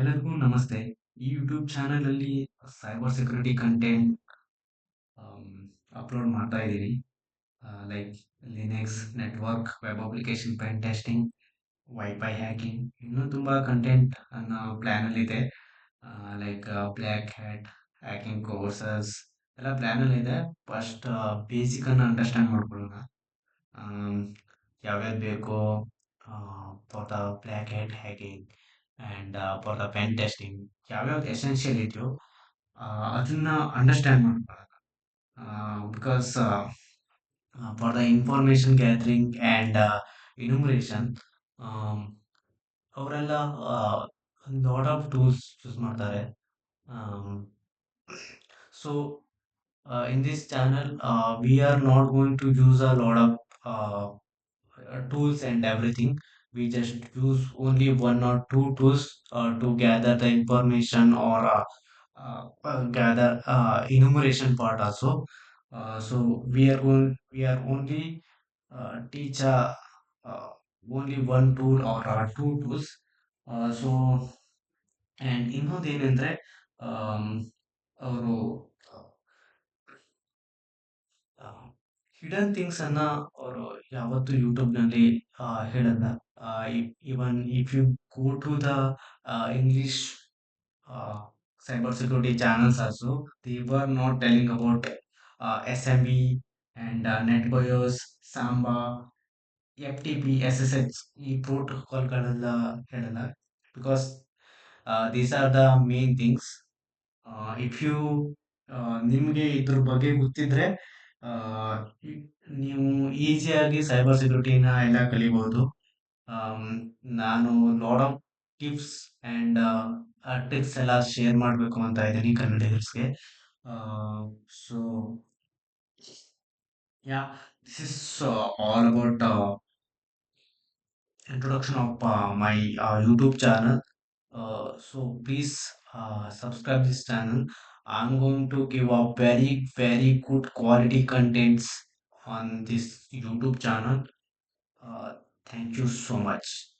ಎಲ್ಲರಿಗೂ ನಮಸ್ತೆ. ಈ ಯೂಟ್ಯೂಬ್ ಚಾನಲಲ್ಲಿ ಸೈಬರ್ ಸೆಕ್ಯೂರಿಟಿ ಕಂಟೆಂಟ್ ಅಪ್ಲೋಡ್ ಮಾಡ್ತಾ ಇದ್ದೀನಿ. Like Linux network, web application pen testing, wifi hacking ಇನ್ನೂ ತುಂಬ ಕಂಟೆಂಟ್ ಅನ್ನೋ ಪ್ಲ್ಯಾನಲ್ಲಿದೆ. Like black hat, hacking courses ಎಲ್ಲ ಪ್ಲ್ಯಾನಲ್ಲಿದೆ. ಫಸ್ಟ್ ಬೇಸಿಕನ್ನು ಅಂಡರ್ಸ್ಟ್ಯಾಂಡ್ ಮಾಡ್ಕೊಳ್ಳೋಣ. ಯಾವ್ಯಾವ್ದು ಬೇಕೋ for the black hat hacking and for the pen testing ಯಾವ್ಯಾವ್ದು ಎಸೆನ್ಷಿಯಲ್ ಇದೆಯೋ ಅದನ್ನ ಅಂಡರ್ಸ್ಟ್ಯಾಂಡ್ ಮಾಡ್ಕೊಳ್ಳೋಣ. Because for the information gathering and enumeration ಅವರೆಲ್ಲ ಲಾಟ್ ಆಫ್ ಟೂಲ್ಸ್ ಯೂಸ್ ಮಾಡ್ತಾರೆ. So in this channel we are not going to use a lot of tools and everything. We just use only one or two tools uh, to gather the information or uh, uh, uh, gather uh, enumeration part also. Uh, so we are going, we are only uh, teach uh, uh, only one tool or uh, two tools. Uh, so and ಇನ್ನೊಂದು ಏನಂದ್ರೆ ಅವರು hidden things ಅನ್ನ ಅವರು ಯಾವತ್ತೂ ಯೂಟ್ಯೂಬ್ನಲ್ಲಿ ಹೇಳಲ್ಲ. Even if you go to the English cyber security channels also they were not telling about S M B and net bios Samba F T P S S H ಈ ಪ್ರೋಟೋಕಾಲ್ಗಳೆಲ್ಲ ಹೇಳಲ್ಲ. Because these are the main things if you ನಿಮಗೆ ಇದ್ರ ಬಗ್ಗೆ ಗೊತ್ತಿದ್ರೆ ನೀವು ಈಸಿಯಾಗಿ cyber ಸೆಕ್ಯೂರಿಟಿನ ಎಲ್ಲ ಕಲಿಬೋದು ನಾನು ನೋಡೋ ಟಿಪ್ಸ್ ಆ್ಯಂಡ್ ಟ್ರಿಕ್ಸ್ ಎಲ್ಲ ಶೇರ್ ಮಾಡಬೇಕು ಅಂತ ಇದ್ದೀನಿ ಕನ್ನಡಿಗರ್ಸ್ಗೆ so yeah this is all about introduction of my my channel so channel. Subscribe so channel. I'm going to give a very very good quality contents on this YouTube channel. Uh, thank you so much.